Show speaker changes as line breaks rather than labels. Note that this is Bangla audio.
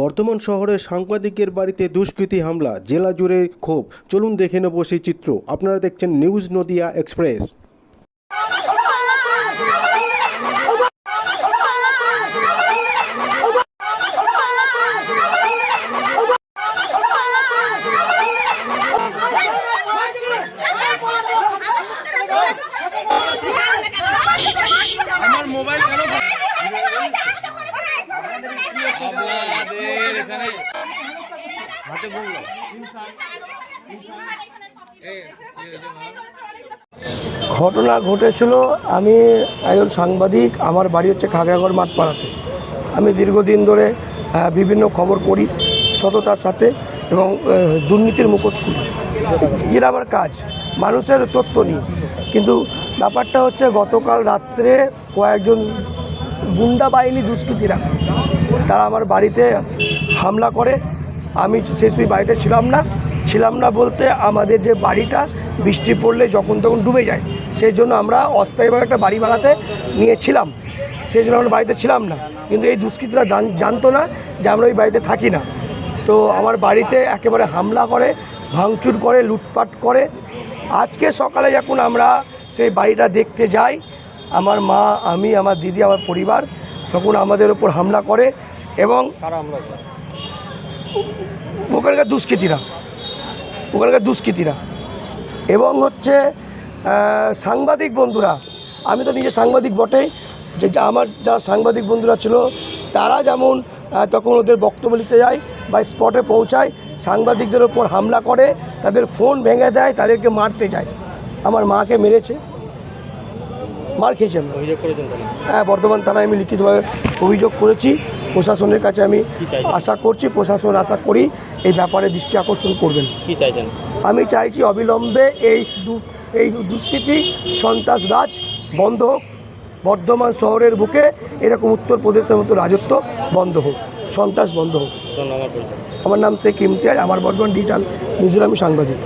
বর্ধমান শহরে সাংবাদিকের বাড়িতে দুষ্কৃতী হামলা, জেলা জুড়ে ক্ষোভ। চলুন দেখে নেব সেই চিত্র। আপনারা দেখছেন নিউজ নদিয়া এক্সপ্রেস।
আমার মোবাইল
ঘটনা ঘটেছিল, আমি একজন সাংবাদিক, আমার বাড়ি হচ্ছে খাগড়াগড় মাঠপাড়াতে। আমি দীর্ঘদিন ধরে বিভিন্ন খবর করি সততার সাথে এবং দুর্নীতির মুখোশ খুলি। যেটা আমার কাজ, মানুষের তথ্য নিই কিন্তু ব্যাপারটা হচ্ছে, গতকাল রাত্রে কয়েকজন গুন্ডা বাহিনী দুষ্কৃতীরা তারা আমার বাড়িতে হামলা করে। আমি সেই সেই বাড়িতে ছিলাম না। ছিলাম না বলতে আমাদের যে বাড়িটা, বৃষ্টি পড়লে যখন তখন ডুবে যায়। সেই জন্য আমরা অস্থায়ীভাবে একটা বাড়ি বানাতে নিয়েছিলাম। সেই জন্য আমরা বাড়িতে ছিলাম না। কিন্তু এই দুষ্কৃতীরা জান- জানতো না যে আমরা ওই বাড়িতে থাকি না। তো আমার বাড়িতে একেবারে হামলা করে, ভাঙচুর করে, লুটপাট করে। আজকে সকালে যখন আমরা সেই বাড়িটা দেখতে যাই, আমার মা, আমি, আমার দিদি, আমার পরিবার, তখন আমাদের ওপর হামলা করে। এবং ওখানকার দুষ্কৃতীরা। ওখানকার দুষ্কৃতীরা। এবং হচ্ছে সাংবাদিক বন্ধুরা আমি তো নিজে সাংবাদিক বটেই যে যা- আমার যারা সাংবাদিক বন্ধুরা ছিল তারা যেমন তখন ওদের বক্তব্য নিতে যায় বা স্পটে পৌঁছায় সাংবাদিকদের ওপর হামলা করে তাদের ফোন ভেঙে দেয় তাদেরকে মারতে যায়। আমার মাকে মেরেছে। মার খেয়েছি
তাহলে?
হ্যাঁ বর্ধমান থানায় আমি লিখিতভাবে অভিযোগ করেছি। প্রশাসনের কাছে আমি আশা করছি প্রশাসন আশা করি এই ব্যাপারে দৃষ্টি আকর্ষণ করবেন।
কি চাইছেন?
আমি চাইছি অবিলম্বে এই দু- এই দুষ্কৃতি সন্ত্রাস রাজ বন্ধ হোক। বর্ধমান শহরের বুকে এরকম উত্তরপ্রদেশের মতো রাজত্ব বন্ধ হোক সন্ত্রাস বন্ধ হোক। আমার নাম শেখ ইমতিয়াজ আমার বর্ধমান ডিজিটাল নিউজিল্যান্ড সাংবাদিক।